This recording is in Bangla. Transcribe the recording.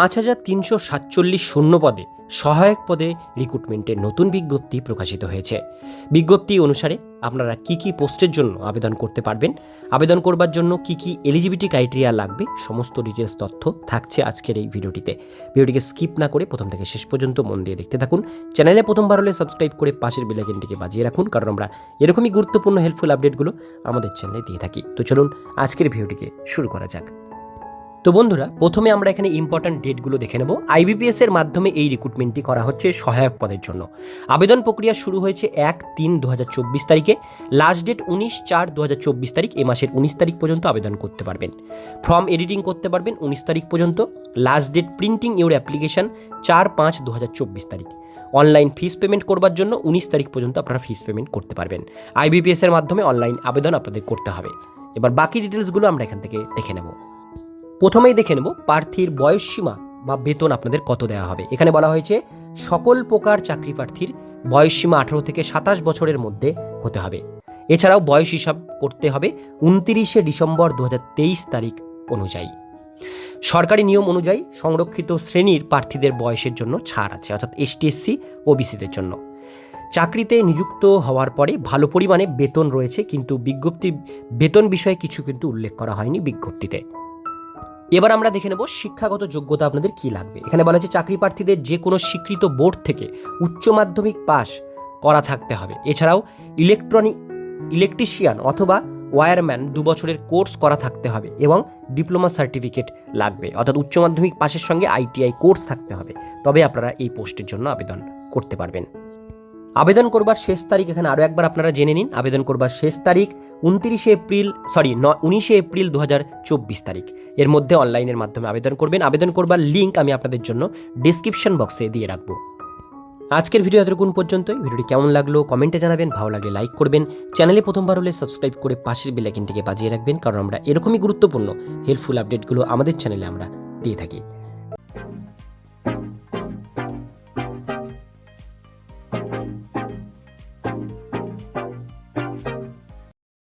পাঁচ হাজার তিনশো সাতচল্লিশ শূন্য পদে সহায়ক পদে রিক্রুটমেন্টের নতুন বিজ্ঞপ্তি প্রকাশিত হয়েছে। বিজ্ঞপ্তি অনুসারে আপনারা কি কি পোস্টের জন্য আবেদন করতে পারবেন, আবেদন করবার জন্য কি কি এলিজিবিলিটি ক্রাইটেরিয়া লাগবে, সমস্ত ডিটেলস তথ্য থাকছে আজকের এই ভিডিওটিতে। ভিডিওটিকে স্কিপ না করে প্রথম থেকে শেষ পর্যন্ত মন দিয়ে দেখতে থাকুন। চ্যানেলে প্রথমবার হলে সাবস্ক্রাইব করে পাশের বেলাইকেনটিকে বাজিয়ে রাখুন, কারণ আমরা এরকমই গুরুত্বপূর্ণ হেল্পফুল আপডেটগুলো আমাদের চ্যানেলে দিয়ে থাকি। তো চলুন আজকের ভিডিওটিকে শুরু করা যাক। তো বন্ধুরা, প্রথমে আমরা এখানে ইম্পর্ট্যান্ট ডেটগুলো দেখে নেব। আইবিপিএস এর মাধ্যমে এই রিক্রুটমেন্টটি করা হচ্ছে সহায়ক পদের জন্য। আবেদন প্রক্রিয়া শুরু হয়েছে এক তিন দু তারিখে। লাস্ট ডেট উনিশ চার দু তারিখ, এ মাসের উনিশ তারিখ পর্যন্ত আবেদন করতে পারবেন। ফর্ম এডিটিং করতে পারবেন উনিশ তারিখ পর্যন্ত। Last date printing your application চার পাঁচ দু তারিখ। অনলাইন ফিস পেমেন্ট করবার জন্য উনিশ তারিখ পর্যন্ত আপনারা ফিস পেমেন্ট করতে পারবেন। আইবিপিএস এর মাধ্যমে অনলাইন আবেদন আপনাদের করতে হবে। এবার বাকি ডিটেলসগুলো আমরা এখান থেকে দেখে নেব। প্রথমেই দেখে নেব প্রার্থীর বয়সসীমা বা বেতন আপনাদের কত দেওয়া হবে। এখানে বলা হয়েছে, সকল প্রকার চাকরি প্রার্থীর বয়সসীমা আঠারো থেকে সাতাশ বছরের মধ্যে হতে হবে। এছাড়াও বয়স হিসাব করতে হবে উনতিরিশে ডিসেম্বর দু হাজার তেইশ তারিখ অনুযায়ী। সরকারি নিয়ম অনুযায়ী সংরক্ষিত শ্রেণির প্রার্থীদের বয়সের জন্য ছাড় আছে, অর্থাৎ এসটিএসসি, ওবিসিদের জন্য। চাকরিতে নিযুক্ত হওয়ার পরে ভালো পরিমাণে বেতন রয়েছে, কিন্তু বিজ্ঞপ্তি, বেতন বিষয়ে কিছু কিন্তু উল্লেখ করা হয়নি বিজ্ঞপ্তিতে। এবার আমরা দেখে নেব শিক্ষাগত যোগ্যতা আপনাদের কি লাগবে। এখানে বলা হচ্ছে চাকরি প্রার্থীদের যে কোনো স্বীকৃত বোর্ড থেকে উচ্চ মাধ্যমিক পাস করা থাকতে হবে। এছাড়াও ইলেকট্রনিক ইলেকট্রিশিয়ান অথবা ওয়্যারম্যান দু বছরের কোর্স করা থাকতে হবে এবং ডিপ্লোমা সার্টিফিকেট লাগবে। অর্থাৎ উচ্চ মাধ্যমিক পাশের সঙ্গে আইটিআই কোর্স থাকতে হবে। তবে আপনারা এই পোস্টের জন্য আবেদন করতে পারবেন। আবেদন করবার শেষ তারিখ এখানে আরও একবার আপনারা জেনে নিন। আবেদন করবার শেষ তারিখ উনত্রিশে এপ্রিল সরি ন, উনিশে এপ্রিল দু চব্বিশ তারিখ। এর মধ্যে অনলাইনের মাধ্যমে আবেদন করবেন। আবেদন করবার লিঙ্ক আমি আপনাদের জন্য ডিসক্রিপশন বক্সে দিয়ে রাখব। আজকের ভিডিও এতটুকুন পর্যন্তই। ভিডিওটি কেমন লাগল কমেন্টে জানাবেন। ভালো লাগলে লাইক করবেন। চ্যানেলে প্রথমবার হলে সাবস্ক্রাইব করে পাশের বেলাইকিনটিকে বাজিয়ে রাখবেন। কারণ আমরা এরকমই গুরুত্বপূর্ণ হেল্পফুল আপডেটগুলো আমাদের চ্যানেলে আমরা দিয়ে থাকি। Bye.